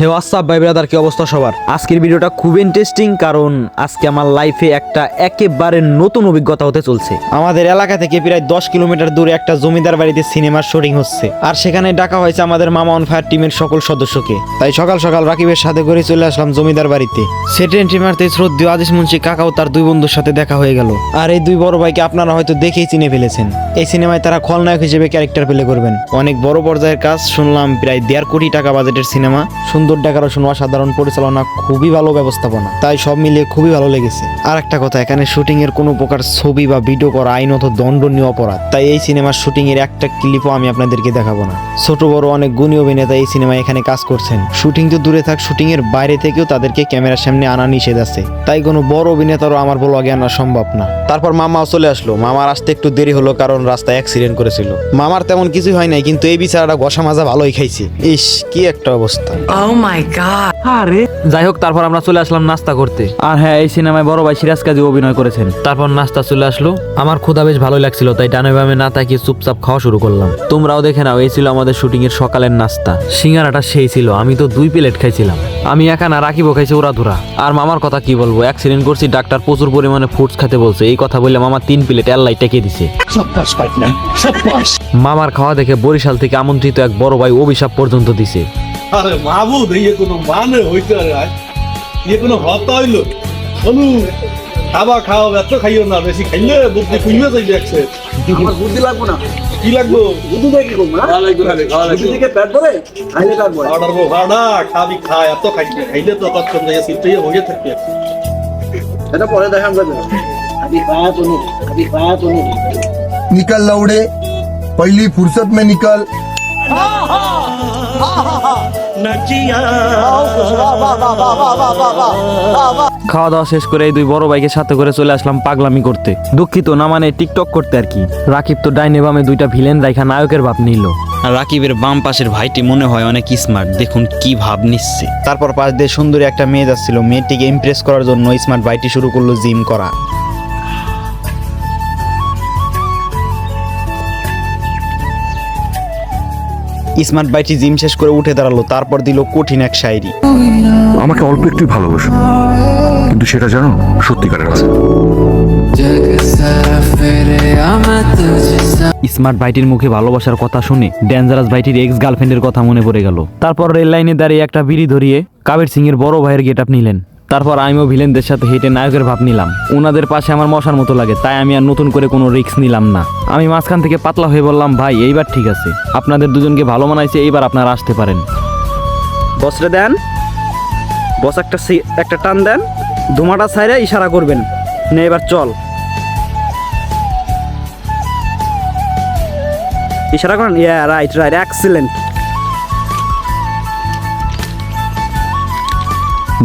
হে WhatsApp ভাই brother কি অবস্থা সবার? আজকের ভিডিওটা খুব ইন্টারেস্টিং কারণ আজকে আমার লাইফে একটা একেবারে নতুন অভিজ্ঞতা হতে চলছে। আমাদের এলাকা থেকে প্রায় দশ কিলোমিটার দূরে একটা জমিদার বাড়িতে সিনেমার শুটিং হচ্ছে। আর সেখানে ডাকা হয়েছে আমাদের মামা অন ফায়ার টিমের সকল সদস্যকে। তাই সকাল সকাল রাকিবের সাথে করে চলে আসলাম জমিদার বাড়িতে। সেট এন্ট্রি মারতে শ্রদ্ধেয় আদেশ মুন্সি কাকাও তার দুই বন্ধুর সাথে দেখা হয়ে গেল। আর এই দুই বড় ভাইকে আপনারা হয়তো দেখেই চিনে ফেলেছেন। এই সিনেমায় তারা খলনায়ক হিসেবে ক্যারেক্টার প্লে করবেন। অনেক বড় পর্যায়ের কাজ শুনলাম প্রায় দেড় কোটি টাকা বাজেটের সিনেমা সুন্দর ডেকোরেশন অসাধারণ পরিচালনা, খুবই ভালো ব্যবস্থাপনা। তাই সব মিলিয়ে খুবই ভালো লেগেছে। আর একটা কথা, এখানে শুটিং এর কোনো প্রকার ছবি বা ভিডিও করা আইনত দণ্ডনীয় অপরাধ। তাই এই সিনেমার শুটিং এর একটা ক্লিপও আমি আপনাদেরকে দেখাবো না। ছোট, বড়, অনেক গুণী অভিনেতা এই সিনেমায় এখানে কাজ করছেন। শুটিং তো দূরে থাক শুটিং এর বাইরে থেকেও তাদেরকে ক্যামেরার সামনে আনা নিষেধ আছে। তাই কোনো বড় অভিনেতারও আমার ব্লগে আনা সম্ভব না। তারপর মামাও চলে আসলো। মামার আসতে একটু দেরি হলো কারণ রাস্তায় অ্যাক্সিডেন্ট করেছিল। মামার তেমন কিছুই হয় নাই, কিন্তু এই বিচারটা ঘষা মাজা ভালোই খাইছে। ইস, কি একটা অবস্থা। My god. আরে। যাই হোক তারপর আমরা চলে আসলাম নাস্তা করতে। আর হ্যাঁ এই সিনেমায় বড় ভাই সিরাজ কাজী অভিনয় করেছেন। তারপর নাস্তা চলে আসলো। আমার ক্ষুধা বেশ ভালোই লাগছিল তাই ডানে বামে না তাকিয়ে চুপচাপ খাওয়া শুরু করলাম। তোমরাও দেখে নাও এই ছিল আমাদের শুটিং এর সকালের নাস্তা। সিঙ্গারাটা সেই ছিল আমি তো দুই প্লেট খাইছিলাম। আমি একা না রাখিবো খাইছি ওরা ধুরা আর মামার কথা কি বলব অ্যাক্সিডেন্ট করছি ডাক্তার প্রচুর পরিমাণে ফুডস খেতে বলছে। এই কথা বললে মামা তিন প্লেট এল্লাই টেকে দিছে। মামার খাওয়া দেখে বরিশাল থেকে আমন্ত্রিত এক বড় ভাই অভিশাপ পর্যন্ত দিছে। আরে মাহবুদ ইয়ে কোনো মানে হইতে আরে আয়। ইয়ে কোনো হত হইল বলু খাবা খাও এত খাইও না বেশি খাইলে বুদ্ধি খুইলে যাইবে একসে আমার বুদ্ধি লাগবো না কি লাগবো বুদ্ধি দিয়ে কি করবো না বুদ্ধি থেকে পেট ধরে খাইলে কাটবো অর্ডার বো ভাড়া খাবি খা এত খাইলে খাইলে তো তৎক্ষণ জায়গা সিটে হয়ে থাকবে এটা পরে দেখাম যাবে আদি খায়া তো নেই আদি খায়া তো নেই निकल लौड़े पहली फुर्सत में निकल খাওয়া দাওয়া শেষ করে এই দুই বড় ভাইকে সাথে করে চলে আসলাম পাগলামি করতে। দুঃখিত না মানে টিকটক করতে আর কি। রাকিব তো ডাইনে বামে দুইটা ভিলেন রাইখা নায়কের ভাব নিল। আর রাকিবের বাম পাশের ভাইটি মনে হয় অনেক স্মার্ট দেখুন কি ভাব নিচ্ছে। তারপর পাশ দিয়ে সুন্দরী একটা মেয়ে যাচ্ছিল। মেয়েটিকে ইমপ্রেস করার জন্য স্মার্ট ভাইটি শুরু করল জিম করা। স্মার্ট বাইটি জিম শেষ করে উঠে দাঁড়াল তারপর দিল কঠিন এক শায়রি। আমাকে অল্প একটুই ভালোবাসো কিন্তু সেটা জানো সত্যিকারের আছে। স্মার্ট ভাইটির মুখে ভালোবাসার কথা শুনে ডেঞ্জারাস ভাইটির এক্স গার্লফ্রেন্ডের কথা মনে পড়ে গেল। তারপর রেল লাইনে দাঁড়িয়ে একটা বিড়ি ধরিয়ে কাবির সিং এর বড় ভাইয়ের গেট আপ নিলেন। তারপর আমিও ভিলেনদের সাথে হেঁটে নায়কের ভাব নিলাম। ওনাদের পাশে আমার মশার মতো লাগে, তাই আমি আর নতুন করে কোনো রিস্ক নিলাম না। আমি মাঝখান থেকে পাতলা হয়ে বললাম, ভাই, এইবার ঠিক আছে। আপনাদের দুজনকে ভালো মানাইছে, এইবার আপনারা আসতে পারেন। বসরে দেন। বস একটা একটা টান দেন। ধুমাটা ছাইরে ইশারা করবেন। নে, এবার চল। ইশারা করেন ইয়া রাইট রাইট এক্সিলেন্ট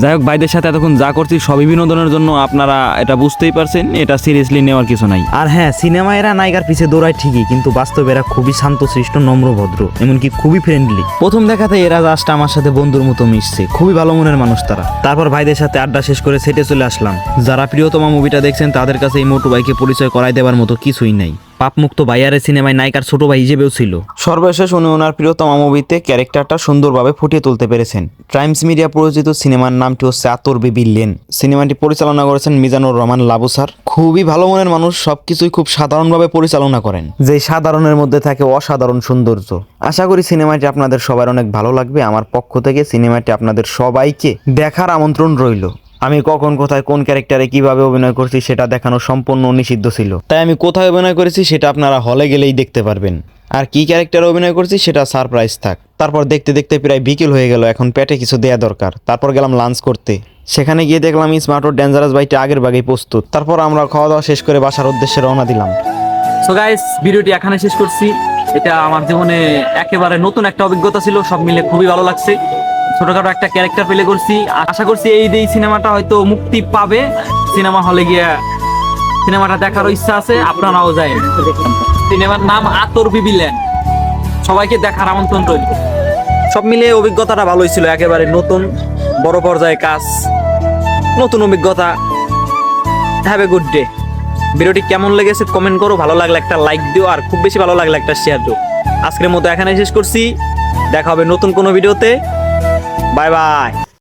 যাই হোক ভাইদের সাথে এতক্ষণ যা করছি সবই বিনোদনের জন্য আপনারা এটা বুঝতেই পারছেন এটা সিরিয়াসলি নেওয়ার কিছু নাই। আর হ্যাঁ সিনেমা এরা নায়িকার পিছে দৌড়ায় ঠিকই কিন্তু বাস্তবে এরা খুবই শান্ত সৃষ্ট নম্র ভদ্র এমনকি খুবই ফ্রেন্ডলি প্রথম দেখাতে এরা জাস্ট আমার সাথে বন্ধুর মতো মিশছে খুবই ভালো মনের মানুষ তারা। তারপর ভাইদের সাথে আড্ডা শেষ করে সেটে চলে আসলাম। যারা প্রিয়তমা মুভিটা দেখছেন তাদের কাছে এই মোটু ভাইকে পরিচয় করাই দেওয়ার মতো কিছুই নাই। পাপমুক্ত ভাইয়ারের সিনেমায় নায়িকার ছোট ভাই হিসেবেও ছিল। সর্বশেষ উনি ওনার প্রিয়তমা মুভিতে ক্যারেক্টারটা সুন্দরভাবে ফুটিয়ে তুলতে পেরেছেন। টাইমস মিডিয়া প্রযোজিত সিনেমার নামটি হচ্ছে আতর বেবি লেন। সিনেমাটি পরিচালনা করেছেন মিজানুর রহমান লাবু খুবই ভালো মনের মানুষ, সবকিছুই খুব সাধারণভাবে পরিচালনা করেন। যে সাধারণের মধ্যে থাকে অসাধারণ সৌন্দর্য। আশা করি সিনেমাটি আপনাদের সবার অনেক ভালো লাগবে। আমার পক্ষ থেকে সিনেমাটি আপনাদের সবাইকে দেখার আমন্ত্রণ রইল। আমি কখন কোথায় কোন ক্যারেক্টারে কীভাবে অভিনয় করছি সেটা দেখানো সম্পূর্ণ নিষিদ্ধ ছিল। তাই আমি কোথায় অভিনয় করেছি সেটা আপনারা হলে গেলেই দেখতে পারবেন। আর কি ক্যারেক্টারে অভিনয় করছি সেটা সারপ্রাইজ থাক। তারপর দেখতে দেখতে প্রায় বিকেল হয়ে গেল এখন পেটে কিছু দেয়া দরকার। তারপর গেলাম লাঞ্চ করতে। সেখানে গিয়ে দেখলাম স্মার্ট ও ডেঞ্জারাস বাইকটি আগের বাগেই প্রস্তুত। তারপর আমরা খাওয়া দাওয়া শেষ করে বাসার উদ্দেশ্যে রওনা দিলাম। সো গাইস ভিডিওটি এখানে শেষ করছি। এটা আমার জীবনে একেবারে নতুন একটা অভিজ্ঞতা ছিল সব মিলে খুবই ভালো লাগছে। ছোটখাটো একটা ক্যারেক্টার প্লে করছি। আশা করছি এই এই সিনেমাটা হয়তো মুক্তি পাবে। সিনেমা হলে গিয়ে সিনেমাটা দেখার ইচ্ছা আছে, আপনারাও যায় সিনেমার নাম আতর বিবিলেন সবাইকে দেখার আমন্ত্রণ রইল। সব মিলিয়ে অভিজ্ঞতাটা ভালোই ছিল একেবারে নতুন, বড় পর্যায়ে কাজ, নতুন অভিজ্ঞতা। হ্যাভ এ গুড ডে ভিডিওটি কেমন লেগেছে কমেন্ট করো, ভালো লাগলে একটা লাইক দিও, আর খুব বেশি ভালো লাগলে একটা শেয়ার দিও। আজকের মতো এখানে শেষ করছি। দেখা হবে নতুন কোনো ভিডিওতে বাই বাই